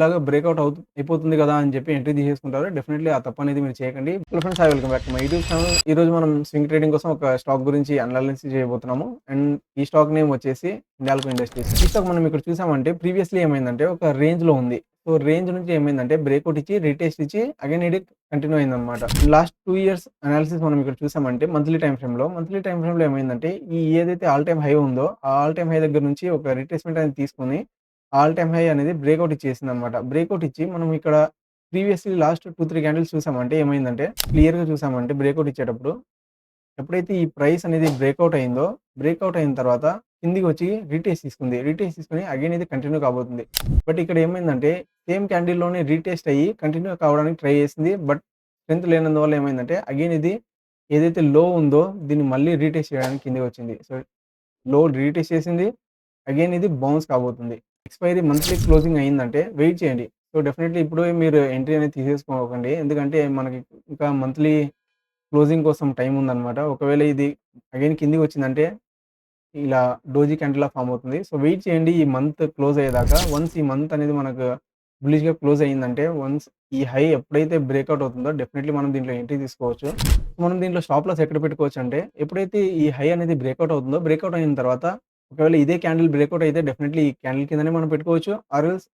ఇలాగా బ్రేక్అవుట్ అవుతు అయిపోతుంది కదా అని చెప్పి ఎంట్రీ తీసేసుకుంటారు. డెఫినెట్లీ ఆ తప్పు అనేది మీరు చేయకండి. Hello friends I welcome back my YouTube channel ఈ రోజు మనం స్వింగ్ ట్రేడింగ్ కోసం ఒక స్టాక్ గురించి అనాలిసిస్ చేయబోతున్నాము. అండ్ ఈ స్టాక్ నేమ్ వచ్చేసి ఇండాల్కో ఇండస్ట్రీస్ ఈ స్టాక్ మనం ఇక్కడ చూసామంటే ప్రీవియస్లీ ఏమైందంటే ఒక రేంజ్లో ఉంది. సో రేంజ్ నుంచి ఏమైందంటే బ్రేక్అవుట్ ఇచ్చి రీటెస్ట్ ఇచ్చి అగైన్ ఇది కంటిన్యూ అయిందన్నమాట. లాస్ట్ టూ ఇయర్స్ అనాలిసిస్ మనం ఇక్కడ చూసామంటే మంత్లీ టైం ఫ్రేమ్లో మంత్లీ టైం ఫ్రేమ్లో ఏమైందంటే ఈ ఏదైతే ఆల్ టైమ్ హై ఉందో ఆ ఆల్ టైమ్ హై దగ్గర నుంచి ఒక రిట్రేస్మెంట్ అనేది తీసుకుని ఆల్ టైమ్ హై అనేది బ్రేక్అవుట్ ఇచ్చేసింది అనమాట బ్రేక్అవుట్ ఇచ్చి మనం ఇక్కడ previously last two three candles చూసామంటే ఏమైందంటే క్లియర్గా చూసామంటే బ్రేక్అవుట్ ఇచ్చేటప్పుడు ఎప్పుడైతే ఈ ప్రైస్ అనేది బ్రేక్అవుట్ అయిందో బ్రేక్అవుట్ అయిన తర్వాత కిందికి వచ్చి రీటేస్ట్ తీసుకుంది. రీటేస్ట్ తీసుకుని అగైన్ ఇది కంటిన్యూ కాబోతుంది. బట్ ఇక్కడ ఏమైందంటే సేమ్ క్యాండిల్లోనే రీటేస్ట్ అయ్యి కంటిన్యూ కావడానికి ట్రై చేసింది. బట్ స్ట్రెంత్ లేనందువల్ల ఏమైందంటే అగైన్ ఇది ఏదైతే లో ఉందో దీన్ని మళ్ళీ రీటేస్ట్ చేయడానికి కిందికి వచ్చింది సో లో రీటేస్ట్ చేసింది. అగైన్ ఇది బౌన్స్ కాబోతుంది. ఎక్స్పైరీ మంత్లీ క్లోజింగ్ అయిందంటే వెయిట్ చేయండి. సో డెఫినెట్లీ ఇప్పుడు మీరు ఎంట్రీ అనేది తీసేసుకోకండి. ఎందుకంటే మనకి ఇంకా మంత్లీ క్లోజింగ్ కోసం టైం ఉందన్నమాట. ఒకవేళ ఇది అగైన్ కిందికి వచ్చిందంటే ఇలా డోజీ క్యాండిల్లా ఫామ్ అవుతుంది. సో వెయిట్ చేయండి ఈ మంత్ క్లోజ్ అయ్యేదాకా. వన్స్ ఈ మంత్ అనేది మనకు బులిష్గా క్లోజ్ అయ్యిందంటే వన్స్ ఈ హై ఎప్పుడైతే బ్రేక్అవుట్ అవుతుందో డెఫినెట్లీ మనం దీంట్లో ఎంట్రీ తీసుకోవచ్చు. మనం దీంట్లో స్టాప్ లాస్ ఎక్కడ పెట్టుకోవచ్చు అంటే ఎప్పుడైతే ఈ హై అనేది బ్రేక్అవుట్ అవుతుందో బ్రేక్అవుట్ అయిన తర్వాత ఒకవేళ ఇదే క్యాండిల్ బ్రేక్అవుట్ అయితే డెఫినెట్లీ ఈ క్యాండిల్ కిందనే మనం పెట్టుకోవచ్చు ఆర్ఎల్స్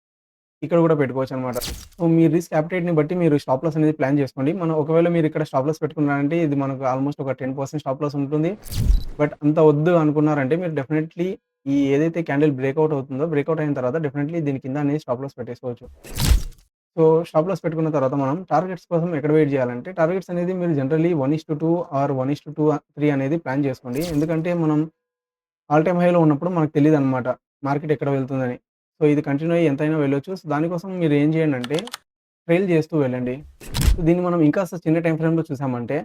ఇక్కడ కూడా పెట్టుకోవచ్చు అనమాట సో మీ రిస్క్ని బట్టి మీరు స్టాప్ లాస్ అనేది ప్లాన్ చేసుకోండి. మనం ఒకవేళ మీరు ఇక్కడ స్టాప్ లాస్ పెట్టుకున్నారంటే ఇది మనకు ఆల్మోస్ట్ ఒక టెన్ పర్సెంట్ స్టాప్ లాస్ ఉంటుంది. బట్ అంత వద్దు అనుకున్నారంటే మీరు డెఫినెట్లీ ఈ ఏదైతే క్యాండిల్ బ్రేక్అవుట్ అవుతుందో బ్రేక్అవుట్ అయిన తర్వాత డెఫినెట్లీ దీని కింద అనేది స్టాప్ లాస్ పెట్టేసుకోవచ్చు. సో స్టాప్ లాస్ పెట్టుకున్న తర్వాత మనం టార్గెట్స్ కోసం ఎక్కడ వెయిట్ చేయాలంటే టార్గెట్స్ అనేది మీరు generally one is to two or one is to two three అనేది ప్లాన్ చేసుకోండి. ఎందుకంటే మనం ఆల్ టైమ్ హైలో ఉన్నప్పుడు మనకు తెలియదు అనమాట మార్కెట్ ఎక్కడ వెళ్తుందని. సో ఇది కంటిన్యూ అయ్యి ఎంతైనా వెళ్ళొచ్చు. సో దానికోసం మీరు ఏం చేయండి అంటే ట్రైల్ చేస్తూ వెళ్ళండి. సో దీన్ని మనం ఇంకా చిన్న టైం ఫ్రేమ్లో చూసామంటే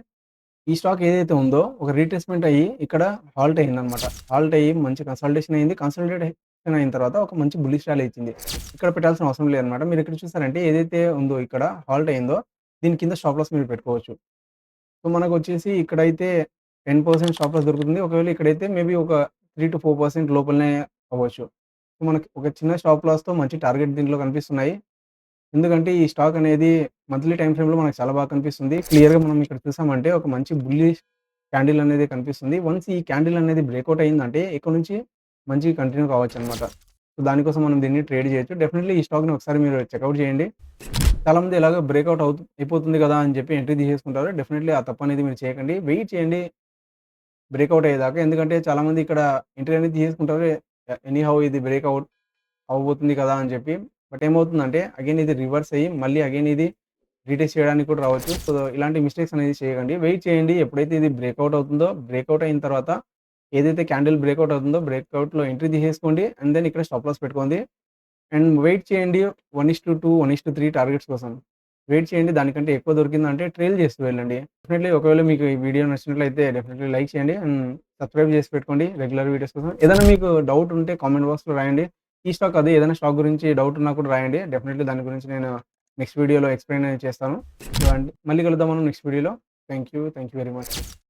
ఈ స్టాక్ ఏదైతే ఉందో ఒక రీట్రేస్మెంట్ అయ్యి ఇక్కడ హాల్ట్ అయిందనమాట హాల్ట్ అయ్యి మంచి కన్సల్టేషన్ అయింది. కన్సల్టేషన్ అయిన తర్వాత ఒక మంచి బుల్లిష్ ర్యాలీ ఇచ్చింది. ఇక్కడ పెట్టాల్సిన అవసరం లేదనమాట మీరు ఇక్కడ చూసారంటే ఏదైతే ఉందో ఇక్కడ హాల్ట్ అయిందో దీని కింద స్టాప్ లాస్ మీరు పెట్టుకోవచ్చు. సో మనకు వచ్చేసి ఇక్కడైతే టెన్ పర్సెంట్ స్టాప్ లాస్ దొరుకుతుంది. ఒకవేళ ఇక్కడైతే మేబీ ఒక త్రీ టు ఫోర్ పర్సెంట్ లోపలనే అవ్వచ్చు. సో మనకి ఒక చిన్న స్టాప్ లాస్తో మంచి టార్గెట్ దీంట్లో కనిపిస్తున్నాయి. ఎందుకంటే ఈ స్టాక్ అనేది మంత్లీ టైం ఫ్రేమ్లో మనకు చాలా బాగా కనిపిస్తుంది. క్లియర్గా మనం ఇక్కడ చూసామంటే ఒక మంచి బుల్లిష్ క్యాండిల్ అనేది కనిపిస్తుంది. వన్స్ ఈ క్యాండిల్ అనేది బ్రేక్అవుట్ అయిందంటే ఇక్కడ నుంచి మంచి కంటిన్యూ కావచ్చు అనమాట సో దానికోసం మనం దీన్ని ట్రేడ్ చేయొచ్చు. డెఫినెట్లీ ఈ స్టాక్ని ఒకసారి మీరు చెక్అవుట్ చేయండి. చాలామంది ఇలాగ బ్రేక్అవుట్ అవుతు అయిపోతుంది కదా అని చెప్పి ఎంట్రీ తీసేసుకుంటారు. డెఫినెట్లీ ఆ తప్పు అనేది మీరు చేయకండి. వెయిట్ చేయండి. బ్రేక్అవుట్ అయ్యేదాకా. ఎందుకంటే చాలామంది ఇక్కడ ఎంట్రీ అనేది తీసుకుంటారు. ఎనీ హౌ ఇది బ్రేక్అవుట్ అవ్వబోతుంది కదా అని చెప్పి. బట్ ఏమవుతుందంటే అగైన్ ఇది రివర్స్ అయ్యి మళ్ళీ అగైన్ ఇది రీటెస్ట్ చేయడానికి కూడా రావచ్చు. సో ఇలాంటి మిస్టేక్స్ అనేది చేయకండి. వెయిట్ చేయండి. ఎప్పుడైతే ఇది బ్రేక్అవుట్ అవుతుందో బ్రేక్అవుట్ అయిన తర్వాత ఏదైతే క్యాండిల్ బ్రేక్అవుట్ అవుతుందో బ్రేక్అవుట్లో ఎంట్రీ తీసేసుకోండి. అండ్ దెన్ ఇక్కడ స్టాప్ లాస్ పెట్టుకోండి. అండ్ వెయిట్ చేయండి. One is to two one is to three targets కోసం. వెయిట్ చేయండి. దానికంటే ఎక్కువ దొరికిందంటే ట్రైల్ చేస్తూ వెళ్ళండి. డెఫినెట్లీ ఒకవేళ మీకు ఈ వీడియో నచ్చినట్లయితే డెఫినెట్లీ లైక్ చేయండి. అండ్ సబ్స్క్రైబ్ చేసి పెట్టుకోండి రెగ్యులర్ వీడియోస్ కోసం. ఏదైనా మీకు డౌట్ ఉంటే కామెంట్ బాక్స్లో రాయండి. ఈ స్టాక్ అది ఏదైనా స్టాక్ గురించి డౌట్ ఉన్నా కూడా రాయండి. డెఫినెట్లీ దాని గురించి నేను నెక్స్ట్ వీడియోలో ఎక్స్ప్లెయిన్ చేస్తాను. మళ్ళీ కలుద్దాం మనం నెక్స్ట్ వీడియోలో. Thank you thank you very much.